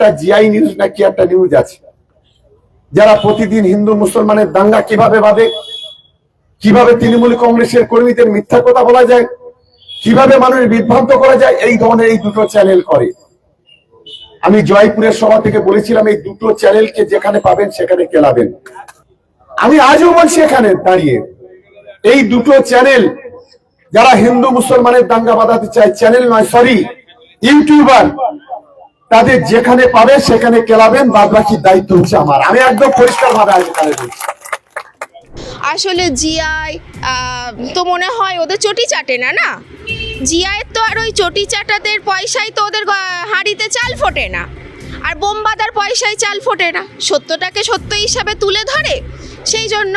একটা GI news না কি একটা নিউজ আছে? যারা প্রতিদিন হিন্দু, মুসলমানের দাঙ্গা কীভাবে বাঁধে কীভাবে তৃণমূল কংগ্রেসের কর্মীদের মিথ্যা কথা বলা যায়? কীভাবে মানুষ বিভ্রান্ত করা যায়? এই ধরনের এই দুটো চ্যানেল করে। আমি জয়পুরের সভা থেকে বলেছিলাম, এই দুটো চ্যানেলকে যেখানে পাবেন, সেখানে কেলাবেন। আমি আজও বলছি এখানে দাঁড়িয়ে, এই দুটো চ্যানেল যারা হিন্দু, মুসলমানের দাঙ্গা বাঁধাতে চায় চ্যানেল নয় সরি ইউটিউবার তাদের যেখানে পাবে, সেখানে কেলাবেন বাদ বাকি দায়িত্ব হচ্ছে আমার। আমি একদম পরিষ্কার ভাবে আজ এখানে বলছি আসলে জিআই তো মনে হয় ওদের চটি চাটে না না? জিআই তো আর ওই চটি চাটাদের পয়সায় তো ওদের হাঁড়িতে চাল ফোটে না। আর বোমবাদার পয়সায় চাল ফোটে না। সত্যটাকে সত্য হিসাবে তুলে ধরে সেই জন্য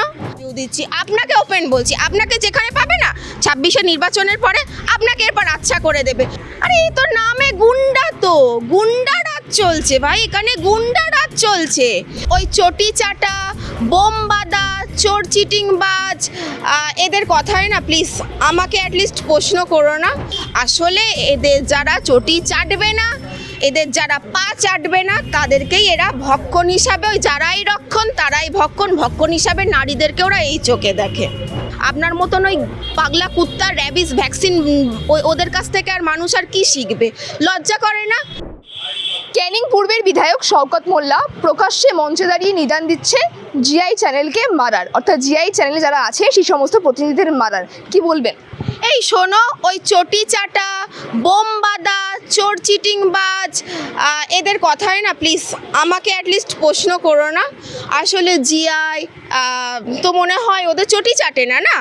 দিচ্ছি। আপনাকে ওপেন বলছি। আপনাকে যেখানে পাবে না, ছাব্বিশে নির্বাচনের পরে আপনাকে এরপর আচ্ছা করে দেবে। আরে, এই তো নামে গুন্ডা তো। গুন্ডা রাজ চলছে ভাই, এখানে গুন্ডা রাজ চলছে। ওই চটি চাটা বোমবাদা চোর চিটিংবাজ এদের কথায় না প্লিজ আমাকে অ্যাটলিস্ট প্রশ্ন করো না। আসলে এদের যারা চটি চাটবে না এদের যারা পা চাটবে না, তাদেরকেই এরা ভক্ষণ হিসাবে, ওই যারাই রক্ষণ, তারাই ভক্ষণ। ভক্ষণ হিসাবে নারীদেরকে ওরা এই চোখে দেখে। আপনার মতন ওই পাগলা কুত্তা, র্যাবিস, ভ্যাকসিন ওদের কাছ থেকে আর মানুষ আর কি শিখবে? লজ্জা করে না? ক্যানিং পূর্বের বিধায়ক শওকত মোল্লা প্রকাশ্যে মঞ্চে দাঁড়িয়ে নিদান দিচ্ছে জিআই চ্যানেলকে মারার। অর্থাৎ জিআই চ্যানেলে যারা আছে, সেই সমস্ত প্রতিনিধিদের মারার। কি বলবেন? এই শোনো, ওই চটি চাটা বোমবাদা চোর চিটিংবাজ এদের কথায় না প্লিজ আমাকে অ্যাটলিস্ট প্রশ্ন করো না। আসলে জিআই তো মনে হয় ওদের চটি চাটে না না?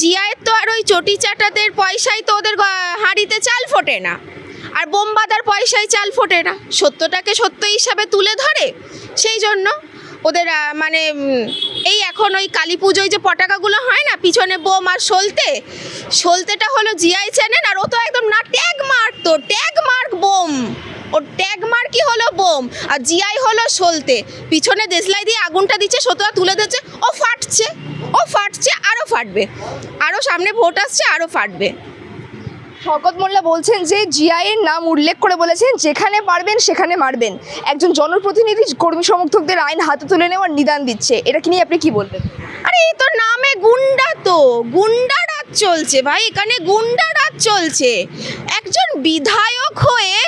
জিআইয়ের তো আর ওই চটি চাটাদের পয়সায় তো ওদের হাঁড়িতে চাল ফোটে না। আর বোমবাদার পয়সায় চাল ফোটে না। সত্যটাকে সত্য হিসাবে তুলে ধরে? সেই জন্য ওদের মানে এই এখন ওই কালী পুজোয় যে পটাকাগুলো হয় না, পিছনে বোম আর সলতে? সলতেটা হলো জিআই চ্যানেল আর ও তো একদম না ট্যাগ মার্ক তো ট্যাগ মার্ক বোম। ওর ট্যাগ মার্কই হলো বোম, আর জিআই হলো সলতে। পিছনে দেশলাই দিয়ে আগুনটা দিচ্ছে সততা তুলে দিচ্ছে ও ফাটছে ও ফাটছে আরও ফাটবে। আরও সামনে ভোট আসছে আরও ফাটবে। শওকত মোল্লা বলছেন যে জিআই এর নাম উল্লেখ করে বলেছেন, যেখানে পারবেন সেখানে মারবেন। একজন জনপ্রতিনিধি কর্মী সমর্থকদের আইন হাতে তুলে নেওয়ার নিদান দিচ্ছে। এটা কি নিয়ে আপনি কি বলবেন? আরে, এই তো নামে গুন্ডা তো। গুন্ডা রাজ চলছে ভাই, এখানে গুন্ডা রাজ চলছে। একজন বিধায়ক হয়ে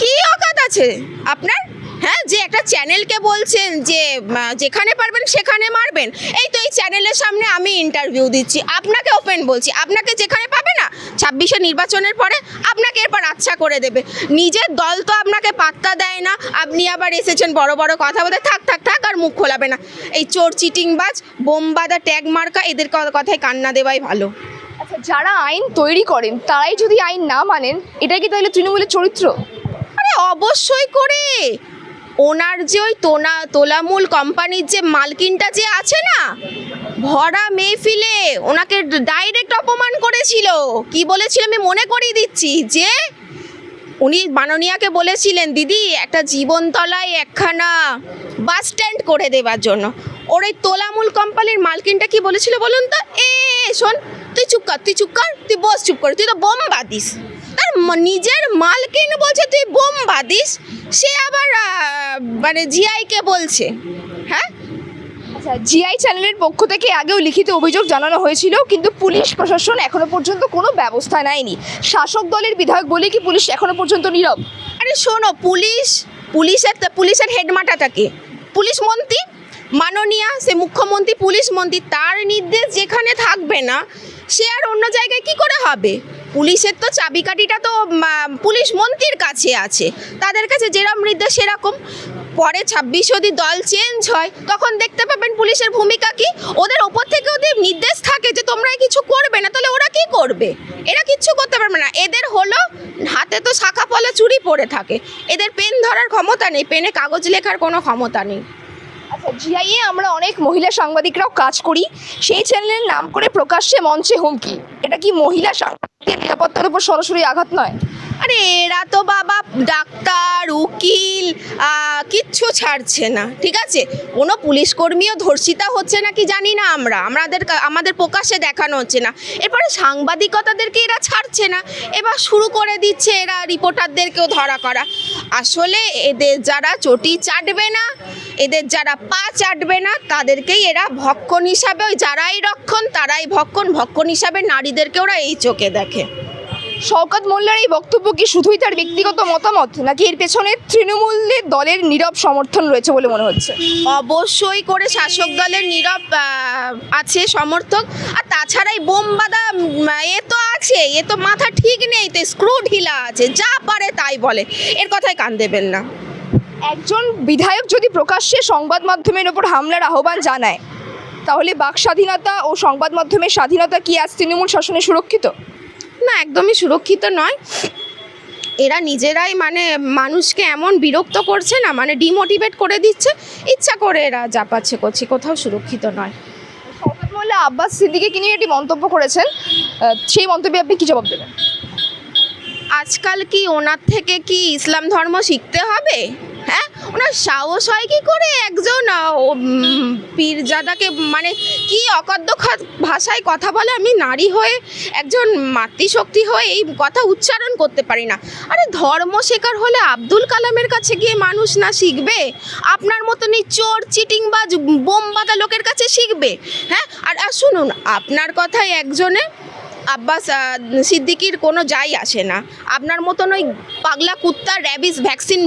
কি অকাত আছে? আপনার? হ্যাঁ যে একটা চ্যানেলকে বলছেন যে যেখানে পারবেন সেখানে মারবেন। এই তো এই চ্যানেলের সামনে আমি ইন্টারভিউ দিচ্ছি, আপনাকে ওপেন বলছি। আপনাকে যেখানে ছাব্বিশে নির্বাচনের পরে আপনাকে এরপর আচ্ছা করে দেবে। নিজের দল তো আপনাকে পাত্তা দেয় না। আপনি আবার এসেছেন বড় বড় কথা বলতে থাক থাক থাক আর মুখ খোলাবে না। এই চোর চিটিংবাজ বোমবাদা ট্যাগ মার্কা এদের কথায় কান্না দেওয়াই ভালো। আচ্ছা যারা আইন তৈরি করেন তারাই যদি আইন না মানেন এটা কি তাহলে তৃণমূলের চরিত্র? আরে অবশ্যই করে। ওনার যে ওই তোনা, তোলামূল কোম্পানির যে মালকিনটা যে আছে না, ভরা মেহফিলে ওনাকে ডাইরেক্ট অপমান করেছিল। কি বলেছিল আমি মনে করিয়ে দিচ্ছি, যে উনি মাননীয়াকে বলেছিলেন, দিদি, একটা জীবনতলায় একখানা বাস স্ট্যান্ড করে দেওয়ার জন্য। ওর এই তোলামূল কোম্পানির মালকিনটা কি বলেছিল বলুন তো? এ, শোন, তুই চুপ কর, তুই চুপ কর, তুই বস, চুপ কর, তুই তো বোম বাদিস তার নিজের মালকিন বলছে তুই বোম বাদিস সে আবার মানে জিআইকে বলছে। হ্যাঁ? আচ্ছা জিআই চ্যানেলের পক্ষ থেকে আগেও লিখিত অভিযোগ জানানো হয়েছিল কিন্তু পুলিশ প্রশাসন এখনও পর্যন্ত কোনো ব্যবস্থা নেয়নি। শাসক দলের বিধায়ক বলে কি পুলিশ এখনও পর্যন্ত নীরব? আরে শোনো পুলিশ পুলিশের পুলিশের হেডমাটাটাকে পুলিশ মন্ত্রী? মাননীয়া সে মুখ্যমন্ত্রী পুলিশ মন্ত্রী তার নির্দেশ যেখানে থাকবে না সে আর অন্য জায়গায় কি করে হবে? পুলিশের তো চাবিকাঠিটা তো পুলিশ মন্ত্রীর কাছে আছে। তাদের কাছে যেরকম নির্দেশ, সেরকম। পরে ছাব্বিশ যদি দল চেঞ্জ হয়, তখন দেখতে পাবেন পুলিশের ভূমিকা কি। ওদের ওপর থেকে ওদের নির্দেশ থাকে যে তোমরা কিছু করবে না, তাহলে ওরা কি করবে? এরা কিচ্ছু করতে পারবে না। এদের হলো, হাতে তো শাখা পলা চুরি পড়ে থাকে। এদের পেন ধরার ক্ষমতা নেই, পেনে কাগজ লেখার কোনো ক্ষমতা নেই। আচ্ছা জিআইএ আমরা অনেক মহিলা সাংবাদিকরাও কাজ করি। সেই চ্যানেলের নাম করে প্রকাশ্যে মঞ্চে হুমকি। এটা কি মহিলা নিরাপত্তার উপর সরাসরি আঘাত নয়? আরে এরা তো বাবা ডাক্তার, উকিল কিচ্ছু ছাড়ছে না, ঠিক আছে? কোনো পুলিশ কর্মীও ধর্ষিতা হচ্ছে না কি জানি না আমরা। আমাদের আমাদের প্রকাশ্যে দেখানো হচ্ছে না। এরপরে সাংবাদিকতাদেরকে এরা ছাড়ছে না। এবার শুরু করে দিচ্ছে এরা রিপোর্টারদেরকেও ধরা করা। আসলে এদের যারা চটি চাটবে না এদের যারা পা চাটবে না তাদেরকেই এরা ভক্ষণ হিসাবে ওই যারাই রক্ষণ তারাই ভক্ষণ। ভক্ষণ হিসাবে নারীদেরকে ওরা এই চোখে দেখে। শওকত মোল্লার এই বক্তব্য কি শুধুই তার ব্যক্তিগত মতামত নাকি এর পেছনে তৃণমূলের দলের নীরব সমর্থন রয়েছে বলে মনে হচ্ছে? অবশ্যই করে শাসক দলের নীরব আছে সমর্থক। আর তাছাড়া এই বোম বাঁধা এ তো আছে এ তো মাথা ঠিক নেই তো স্ক্রু ঢিলা আছে যা পারে তাই বলে। এর কথায় কান দেবেন না। একজন বিধায়ক যদি প্রকাশ্যে সংবাদ মাধ্যমের ওপর হামলার আহ্বান জানায় তাহলে বাক স্বাধীনতা ও সংবাদ মাধ্যমের স্বাধীনতা কি আজ তৃণমূল শাসনে সুরক্ষিত? না একদমই সুরক্ষিত নয়। এরা নিজেরাই মানে মানুষকে এমন বিরক্ত করছে না মানে ডিমোটিভেট করে দিচ্ছে। ইচ্ছা করে এরা জাপাচ্ছে করছে কোথাও সুরক্ষিত নয়। মোল্লা আব্বাস সিদ্দিকে নিয়ে একটি মন্তব্য করেছেন? সেই মন্তব্যে আপনি কি জবাব দেবেন? আজকাল কি ওনার থেকে কি ইসলাম ধর্ম শিখতে হবে? ওনার সাহস হয় কি করে? একজন পীরজাদাকে মানে কি অকদ্য ভাষায় কথা বলে আমি নারী হয়ে, একজন মাতৃশক্তি হয়ে এই কথা উচ্চারণ করতে পারি না। আরে ধর্ম শেখার হলে আব্দুল কালামের কাছে গিয়ে মানুষ না শিখবে? আপনার মতন এই চোর চিটিং বা বোম বাঁধা লোকের কাছে শিখবে? হ্যাঁ? আর শুনুন, আপনার কথায় একজনে আব্বাস সিদ্দিকির কোনো যাই আসে না। আপনার মতন ওই পাগলা কুত্তা র্যাবিস ভ্যাকসিন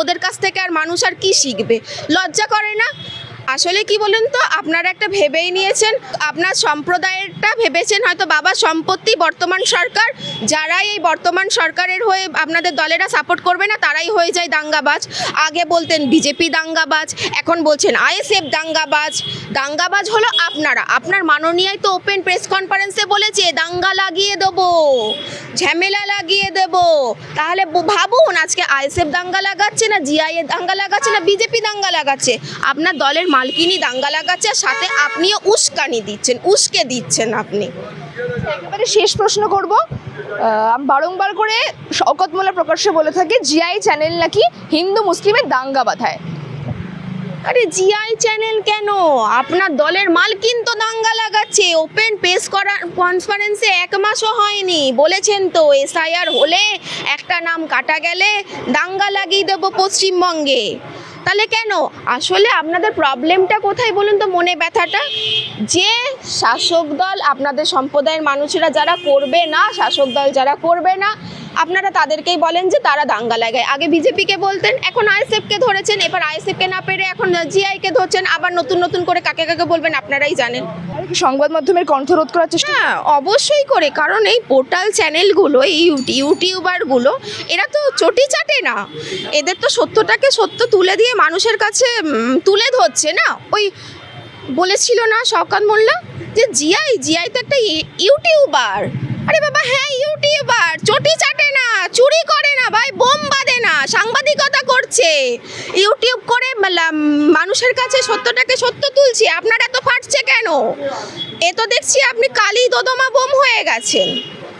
ওদের কাছ থেকে আর মানুষ আর কি শিখবে? লজ্জা করে না? আসলে কি বলেন তো আপনারা একটা ভেবেই নিয়েছেন আপনার সম্প্রদায়েরটা ভেবেছেন হয়তো বাবার সম্পত্তি বর্তমান সরকার যারাই এই বর্তমান সরকারের হয়ে আপনাদের দলেরা সাপোর্ট করবে না তারাই হয়ে যায় দাঙ্গাবাজ। আগে বলতেন বিজেপি দাঙ্গাবাজ এখন বলছেন আইএসএফ দাঙ্গাবাজ। দাঙ্গাবাজ হলো আপনারা আপনার মাননীয়াই তো ওপেন প্রেস কনফারেন্সে বলেছে দাঙ্গা লাগিয়ে দেবো ঝামেলা লাগিয়ে দেব। তাহলে ভাবুন আজকে আইএসএফ দাঙ্গা লাগাচ্ছে না জিআইএ দাঙ্গা লাগাচ্ছে না বিজেপি দাঙ্গা লাগাচ্ছে? আপনার দলের মালকিনি দাঙ্গা লাগাচ্ছে আর সাথে আপনিও উস্কানি দিচ্ছেন উস্কে দিচ্ছেন আপনি। একেবারে শেষ প্রশ্ন করব। আমি বারংবার করে শওকত মোল্লা প্রকাশ্যে বলে থাকে জিআই চ্যানেল নাকি হিন্দু মুসলিমের দাঙ্গা বাঁধায়? আরে জিআই চ্যানেল কেন? আপনার দলের মালকিন তো দাঙ্গা লাগাচ্ছে। ওপেন পেস করার কনফারেন্সে এক মাসও হয়নি। বলেছেন তো এসআইআর হলে একটা নাম কাটা গেলে দাঙ্গা লাগিয়ে দেবো পশ্চিমবঙ্গে। তাহলে কেন? আসলে আপনাদের প্রবলেমটা কোথায় বলুন তো মনে ব্যথাটা? যে শাসক দল আপনাদের সম্প্রদায়ের মানুষেরা যারা করবে না, শাসক দল যারা করবে না, আপনারা তাদেরকেই বলেন যে তারা দাঙ্গা লাগায়। আগে বিজেপিকে বলতেন, এখন আইএসএফকে ধরেছেন, এবার আইএসএফকে না পেরে এখন জিআইকে ধরছেন, আবার নতুন নতুন করে কাকে কাকে বলবেন আপনারাই জানেন। সংবাদ মাধ্যমের কণ্ঠ রোধ করার চেষ্টা হ্যাঁ অবশ্যই করে, কারণ এই পোর্টাল চ্যানেলগুলো, এই ইউ- ইউটিউবারগুলো, এরা তো চটি চাটে না। এদের তো সত্যটাকে সত্য তুলে দিয়ে মানুষের কাছে তুলে ধরছে না? ওই বলেছিল না শওকাত মোল্লা? যে জিআই জিআই তো একটা ইউটিউবার। আরে বাবা হ্যাঁ ইউটিউবার। চটি চাটে না, চুরি করে না ভাই, বোম বাঁধে না, সাংবাদিকতা করছে। ইউটিউব করে মানুষের কাছে সত্যটাকে সত্য তুলছে, আপনারা তো ফাটছে কেন? এ তো দেখছি আপনি কালি দোদমা বোম হয়ে গেছেন।